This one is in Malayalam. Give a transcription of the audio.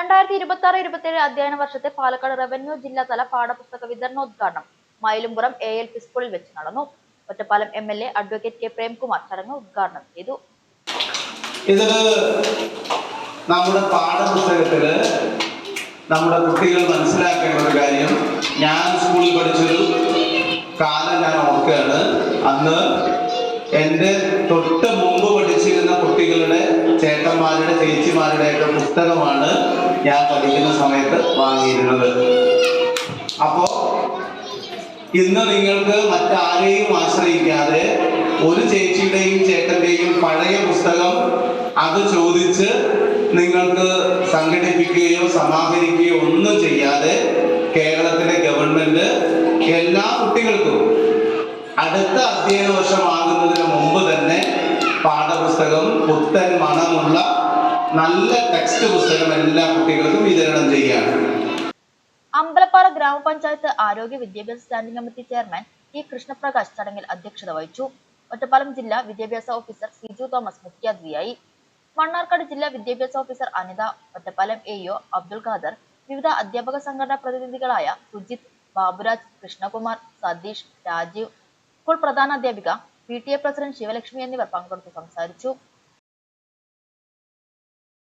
രണ്ടായിരത്തി ഇരുപത്തി ആറ് ഇരുപത്തി ഏഴ് അധ്യയന വർഷത്തെ പാലക്കാട് റവന്യൂ ജില്ലാതല പാഠപുസ്തക വിതരണോദ്ഘാടനം മയിലുംപുറം എ എൽ പി സ്കൂളിൽ വെച്ച് നടന്നു. Ottapalam M L A advocate K Premkumar ചടങ്ങ് ഉദ്ഘാടനം ചെയ്തു. ഇതൊരു നമ്മുടെ പാഠപുസ്തകത്തിൽ നമ്മുടെ കുട്ടികൾ മനസ്സിലാക്കേണ്ട ഒരു കാര്യം. ഞാൻ സ്കൂളിൽ പഠിച്ചൊരു കാലം ഞാൻ ഓർക്കുകയാണ്. അന്ന് എന്റെ തൊട്ട് ചേട്ടന്മാരുടെ ചേച്ചിമാരുടെ ഒക്കെ പുസ്തകമാണ് ഞാൻ പഠിക്കുന്ന സമയത്ത് വാങ്ങിയിരുന്നത്. അപ്പോ ഇന്ന് നിങ്ങൾക്ക് മറ്റാരെയും ആശ്രയിക്കാതെ ഒരു ചേച്ചിയുടെയും ചേട്ടന്റെയും പഴയ പുസ്തകം അത് ചോദിച്ച് നിങ്ങൾക്ക് സംഘടിപ്പിക്കുകയോ സമാഹരിക്കുകയോ ഒന്നും ചെയ്യാതെ കേരളത്തിലെ ഗവൺമെന്റ് എല്ലാ കുട്ടികൾക്കും അടുത്ത അധ്യയന വർഷമാകുന്നതിന് മുമ്പ് തന്നെ പാഠപുസ്തകം പുത്തൻ മണമുള്ള നല്ല ടെക്സ്റ്റ് പുസ്തകം എല്ലാ കുട്ടികൾക്കും വിതരണം ചെയ്യുകയാണ്. അമ്പലപ്പാറ ഗ്രാമപഞ്ചായത്ത് ആരോഗ്യ വിദ്യാഭ്യാസ standing committee chairman E Krishnaprakash ചടങ്ങിൽ അധ്യക്ഷത വഹിച്ചു. ഒറ്റപ്പാലം ജില്ലാ വിദ്യാഭ്യാസ ഓഫീസർ സിജു തോമസ് മുഖ്യാതിഥിയായി. മണ്ണാർക്കാട് ജില്ലാ വിദ്യാഭ്യാസ officer Anitha Ottapalam A O Abdul Khader വിവിധ അധ്യാപക സംഘടനാ പ്രതിനിധികളായ Sujith Baburaj Krishnakumar Satheesh Rajeev school പ്രധാനാധ്യാപിക P T A president Sivalakshmi എന്നിവർ പങ്കെടുത്ത് സംസാരിച്ചു.